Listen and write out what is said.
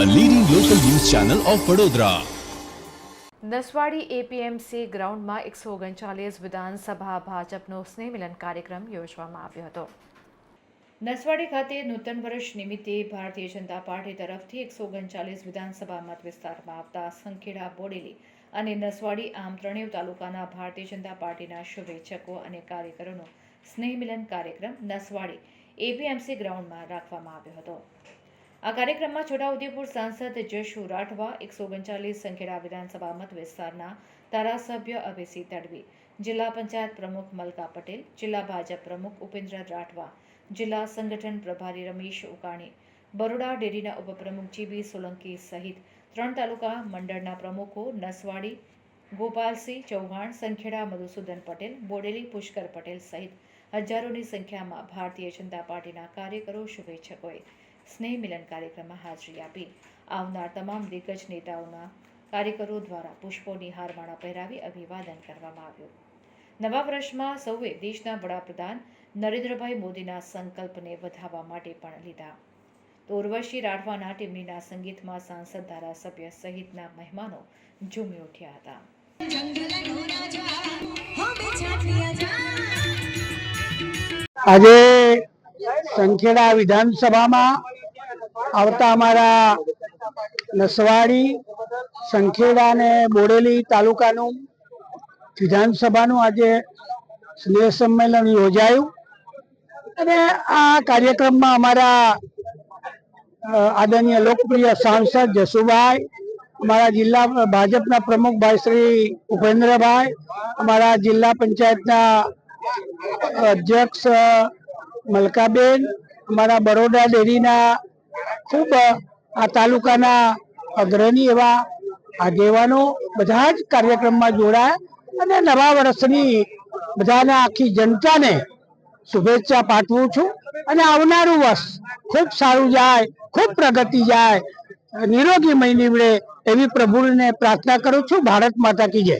Channel of Vadodara Naswadi APMC ગ્રાઉન્ડમાં એકસો ઓગણચાલીસ વિધાનસભા ભાજપનો સ્નેહ મિલન કાર્યક્રમ યોજવામાં આવ્યો હતો નસવાડી ખાતે નૂતન વર્ષ નિમિત્તે ભારતીય જનતા પાર્ટી તરફથી એકસો ઓગણચાલીસ વિધાનસભા મત વિસ્તારમાં આવતા સંખેડા બોડેલી અને નસવાડી આમ ત્રણેય તાલુકાના ભારતીય જનતા પાર્ટીના શુભેચ્છકો અને કાર્યકરોનો સ્નેહમિલન કાર્યક્રમ નસવાડી એપીએમસી ગ્રાઉન્ડમાં રાખવામાં આવ્યો હતો આ કાર્યક્રમમાં છોટાઉદેપુર સાંસદ જશુ રાઠવા, એકસો ઓગણચાલીસ સંખેડા વિધાનસભા મત વિસ્તારના ધારાસભ્ય અભયસિંહ તડવી, જિલ્લા પંચાયત પ્રમુખ મલકા પટેલ, જિલ્લા ભાજપ પ્રમુખ ઉપેન્દ્ર રાઠવા, જિલ્લા સંગઠન પ્રભારી રમેશ ઉકાણી, બરોડા ડેરીના ઉપપ્રમુખ જીબી સોલંકી સહિત ત્રણ તાલુકા મંડળના પ્રમુખો નસવાડી, ગોપાલસિંહ ચૌહાણ, સંખેડા મધુસૂદન પટેલ, બોડેલી પુષ્કર પટેલ સહિત હજારોની સંખ્યામાં ભારતીય જનતા પાર્ટીના કાર્યકરો, શુભેચ્છકોએ સ્નેહ મિલન કાર્યક્રમમાં હાજરી આપી. આવનાર તમામ દિગ્ગજ નેતાઓના કાર્યકરો દ્વારા પુષ્પોની હારમાળા પહેરાવી અભિવાદન કરવામાં આવ્યું. નવા વર્ષમાં સૌએ દેશના વડાપ્રધાન નરેન્દ્રભાઈ મોદીના સંકલ્પને વધાવવા માટે પણ લીધા. તો ઉર્વશી રાઠવાના ટીમનીના સંગીતમાં સાંસદ ધારાસભ્ય સહિતના મહેમાનો ઝૂમી ઉઠ્યા હતા. આજે સંખેડા વિધાનસભામાં આવતા અમારા નસવાડી, સંખેડા અને બોડેલી તાલુકાનું વિધાનસભાનું આજે સ્નેહ સંમેલન યોજાયું. અને આ કાર્યક્રમમાં અમારા આદરણીય લોકપ્રિય સાંસદ જસુભાઈ, અમારા જિલ્લા ભાજપના પ્રમુખભાઈ શ્રી ઉપેન્દ્રભાઈ, અમારા જિલ્લા પંચાયતના અધ્યક્ષ મલકાબેન, અમારા બરોડા ડેરીના ખૂબ આ તાલુકાના અગ્રણી એવા આગેવાનો બધા જ કાર્યક્રમમાં જોડાયા અને નવા વર્ષની બધાને આખી જનતાને શુભેચ્છા પાઠવું છું અને આવનારું વર્ષ ખૂબ સારું જાય, ખૂબ પ્રગતિ જાય નિરોગીમય નીવડે એવી પ્રભુને પ્રાર્થના કરું છું. ભારત માતા કી જય.